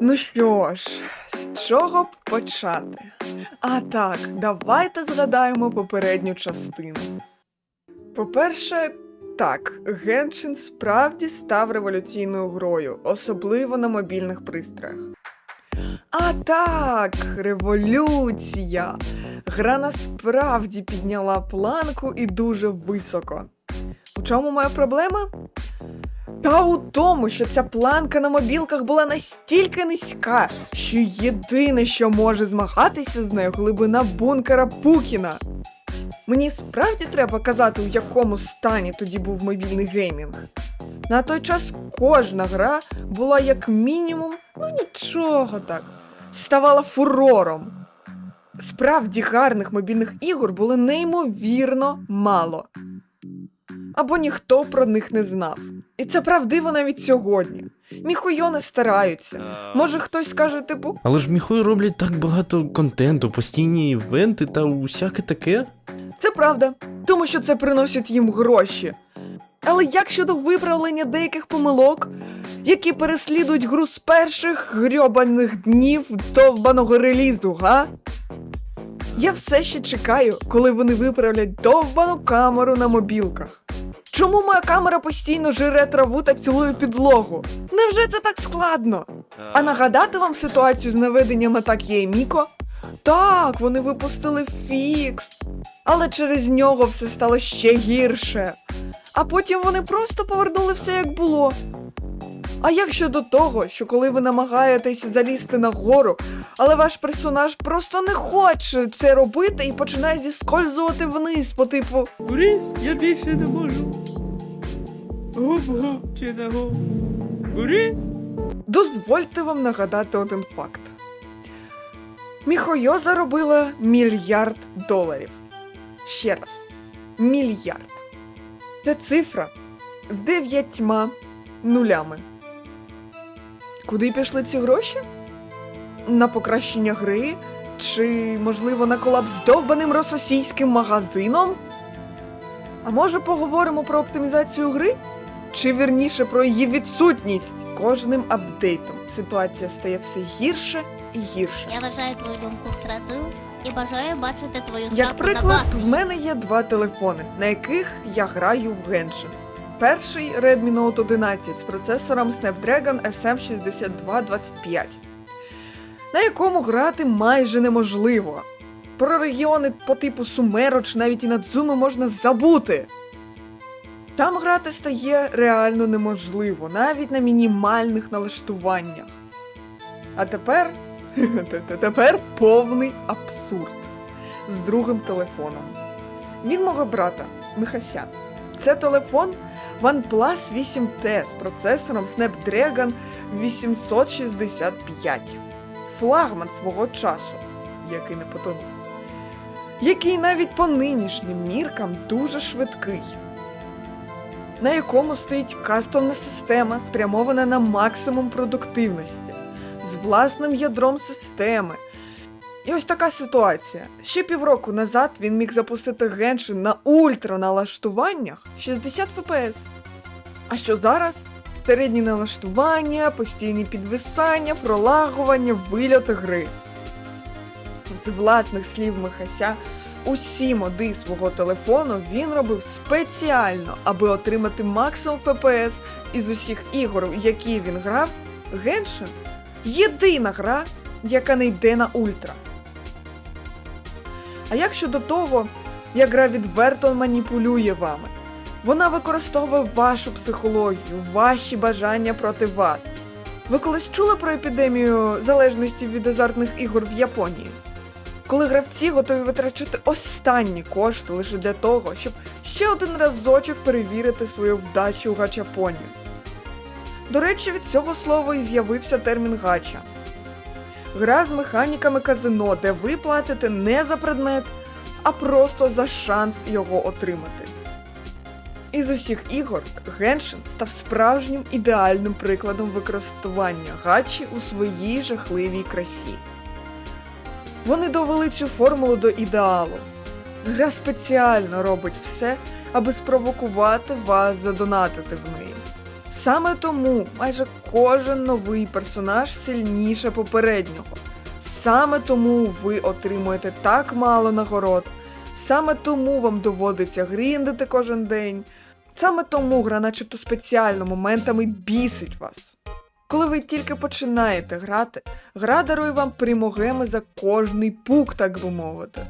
Ну що ж, з чого б почати? А так, давайте згадаємо попередню частину. По-перше, так, Геншин справді став революційною грою, особливо на мобільних пристроях. А так, революція! Гра насправді підняла планку і дуже високо. У чому моя проблема? Та у тому, що ця планка на мобілках була настільки низька, що єдине, що може змагатися з нею, глибина бункера Пукіна. Мені справді треба казати, у якому стані тоді був мобільний геймінг. На той час кожна гра була як мінімум, ну нічого так, ставала фурором. Справді гарних мобільних ігор було неймовірно мало. Або ніхто про них не знав. І це правдиво навіть сьогодні. Міхойони стараються. Може, хтось скаже, типу, Але ж міхою роблять так багато контенту, постійні івенти та усяке таке. це правда, тому що це приносить їм гроші. Але як щодо виправлення деяких помилок, які переслідують гру з перших грьобаних днів довбаного релізу, га? Я все ще чекаю, коли вони виправлять довбану камеру на мобілках. Чому моя камера постійно жире траву та цілує підлогу? Невже це так складно? А нагадати вам ситуацію з наведенням атак Єміко? Так, вони випустили фікс, але через нього все стало ще гірше. А потім вони просто повернули все як було. А як щодо того, що коли ви намагаєтесь залізти на гору, але ваш персонаж просто не хоче це робити і починає зіскользувати вниз по типу Борис, я більше не можу. Дозвольте вам нагадати один факт. Міхойо заробила мільярд доларів. Ще раз, мільярд. Це цифра з дев'ятьма нулями. Куди пішли ці гроші? На покращення гри? Чи, можливо, на колапс з довбаним російським магазином? А може поговоримо про оптимізацію гри? Чи вірніше про її відсутність? Кожним апдейтом ситуація стає все гірше і гірше. Я вважаю твою думку всередину і бажаю бачити твою Як приклад, набагато. в мене є два телефони, на яких я граю в Genshin. Перший Redmi Note 11 з процесором Snapdragon SM6225, на якому грати майже неможливо. Про регіони по типу Сумеро чи навіть і Надзуми можна забути. Там грати стає реально неможливо, навіть на мінімальних налаштуваннях. А тепер. Тепер повний абсурд з другим телефоном. Він мого брата Михася. Це телефон OnePlus 8T з процесором Snapdragon 865. Флагман свого часу, який не потонув. Який навіть по нинішнім міркам дуже швидкий. На якому стоїть кастомна система, спрямована на максимум продуктивності, з власним ядром системи, і ось така ситуація. Ще півроку назад він міг запустити Геншин на ультра налаштуваннях 60 FPS. А що зараз? Середні налаштування, постійні підвисання, пролагування, вильоти гри. З власних слів Михася, усі моди свого телефону він робив спеціально, аби отримати максимум FPS із усіх ігор, в які він грав. Геншин єдина гра, яка не йде на ультра. А як щодо того, як гра відверто маніпулює вами? Вона використовує вашу психологію, ваші бажання проти вас. Ви колись чули про епідемію залежності від азартних ігор в Японії? Коли гравці готові витрачати останні кошти лише для того, щоб ще один разочок перевірити свою вдачу у гачапоні. До речі, від цього слова і з'явився термін гача. Гра з механіками казино, де ви платите не за предмет, а просто за шанс його отримати. Із усіх ігор Genshin став справжнім ідеальним прикладом використання гачі у своїй жахливій красі. Вони довели цю формулу до ідеалу. Гра спеціально робить все, аби спровокувати вас задонатити в неї. Саме тому майже кожен новий персонаж сильніше попереднього. Саме тому ви отримуєте так мало нагород. Саме тому вам доводиться гріндити кожен день. Саме тому гра, начебто спеціально моментами бісить вас. Коли ви тільки починаєте грати, гра дарує вам примогеми за кожний пук, так би мовити.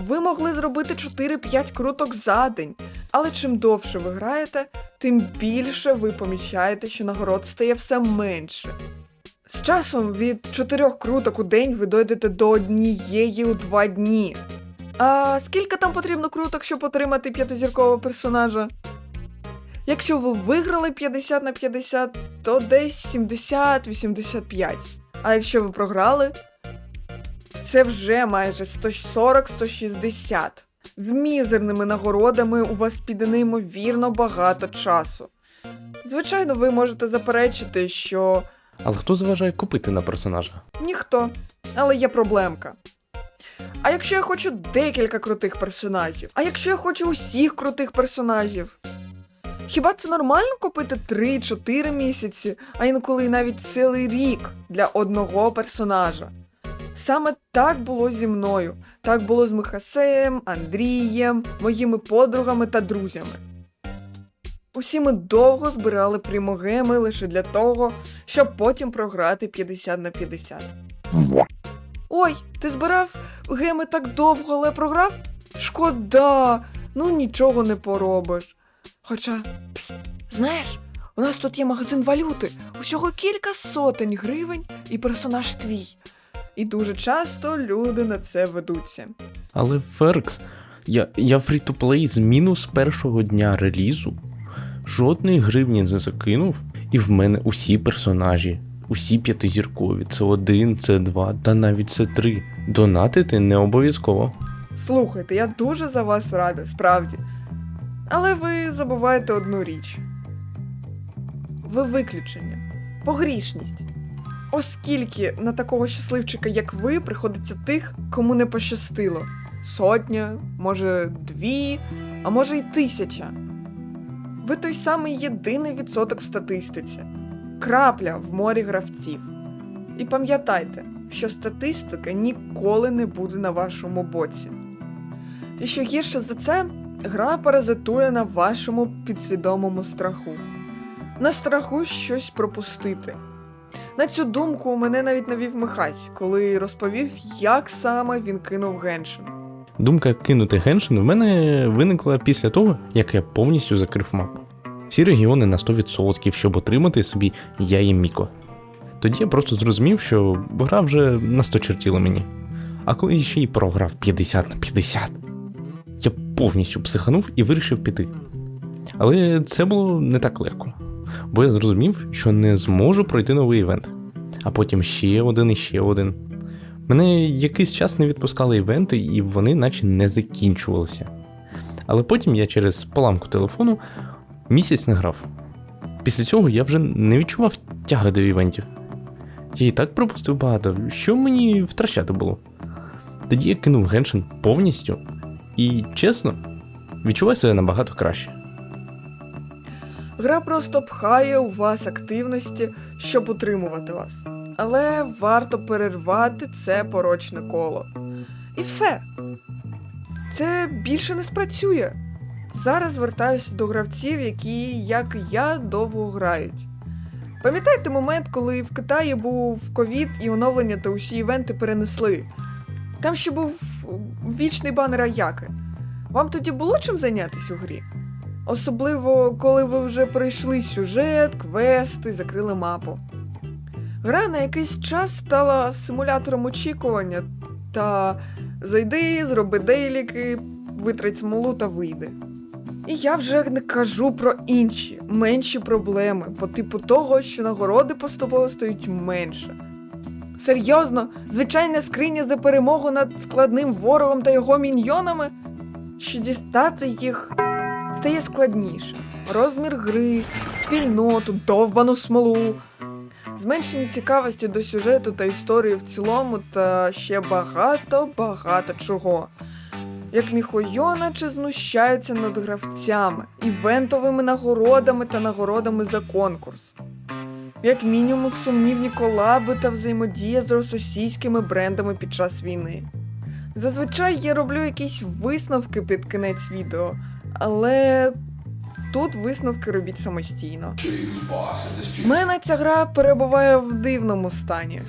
Ви могли зробити 4-5 круток за день, але чим довше ви граєте, тим більше ви помічаєте, що нагород стає все менше. З часом від 4 круток у день ви дойдете до однієї у 2 дні. А скільки там потрібно круток, щоб отримати п'ятизіркового персонажа? Якщо ви виграли 50 на 50, то десь 70-85. А якщо ви програли, це вже майже 140-160. З мізерними нагородами у вас піде неймовірно багато часу. Звичайно, ви можете заперечити, що Але хто заважає купити на персонажа? ніхто, але є проблемка. А якщо я хочу декілька крутих персонажів? А якщо я хочу усіх крутих персонажів? Хіба це нормально купити 3-4 місяці, а інколи й навіть цілий рік для одного персонажа? Саме так було зі мною. Так було з Михасеєм, Андрієм, моїми подругами та друзями. Усі ми довго збирали примогеми лише для того, щоб потім програти 50 на 50. Ой, ти збирав геми так довго, але програв? Шкода, ну нічого не поробиш. Хоча, пс, знаєш, у нас тут є магазин валюти, усього кілька сотень гривень і персонаж твій. І дуже часто люди на це ведуться. Але Феркс, я, я фрі-то-плей з мінус першого дня релізу. Жодної гривні не закинув, і в мене усі персонажі, усі п'ятизіркові, це один, це два, та навіть це три. Донатити не обов'язково. Слухайте, я дуже за вас рада, справді. Але ви забуваєте одну річ. Ви виключення. Погрішність. Оскільки на такого щасливчика, як ви, приходиться тих, кому не пощастило. Сотня, може, дві, а може й тисяча. Ви той самий єдиний відсоток в статистиці. Крапля в морі гравців. І пам'ятайте, що статистика ніколи не буде на вашому боці. І що гірше за це, гра паразитує на вашому підсвідомому страху. На страху щось пропустити. На цю думку мене навіть навів Михась, коли розповів, як саме він кинув Геншин. Думка кинути Геншин в мене виникла після того, як я повністю закрив мапу. Всі регіони на 100%, щоб отримати собі я і Міко. Тоді я просто зрозумів, що гра вже насточертіла мені. А коли ще й програв 50 на 50, я повністю психанув і вирішив піти. Але це було не так легко, бо я зрозумів, що не зможу пройти новий івент, а потім ще один і ще один. Мене якийсь час не відпускали івенти, і вони наче не закінчувалися. Але потім я через поламку телефону місяць не грав. Після цього я вже не відчував тяги до івентів. Я і так пропустив багато, що мені втрачати було. Тоді я кинув Геншин повністю, і чесно, відчуваю себе набагато краще. Гра просто пхає у вас активності, щоб утримувати вас. Але варто перервати це порочне коло. І все. Це більше не спрацює. Зараз звертаюся до гравців, які, як і я, довго грають. Пам'ятаєте момент, коли в Китаї був ковід і оновлення та усі івенти перенесли? Там ще був вічний банер Аяки. Вам тоді було чим зайнятися у грі? Особливо, коли ви вже пройшли сюжет, квести, закрили мапу. Гра на якийсь час стала симулятором очікування та зайди, зроби дейліки, витрать смолу та вийди. І я вже не кажу про інші, менші проблеми, по типу того, що нагороди поступово стають менше. Серйозно, звичайна скриня за перемогу над складним ворогом та його міньйонами, що дістати їх стає складніше. Розмір гри, спільноту, довбану смолу, зменшення цікавості до сюжету та історії в цілому, та ще багато-багато чого. як Міхойо наче знущаються над гравцями, івентовими нагородами та нагородами за конкурс. Як мінімум, сумнівні колаби та взаємодія з російськими брендами під час війни. Зазвичай я роблю якісь висновки під кінець відео, але тут висновки робіть самостійно. У мене ця гра перебуває в дивному стані.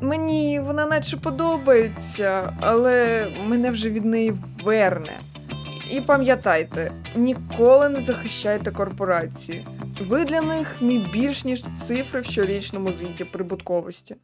Мені вона наче подобається, але мене вже від неї верне. І пам'ятайте, ніколи не захищайте корпорації. Ви для них не більш ніж цифри в щорічному звіті прибутковості.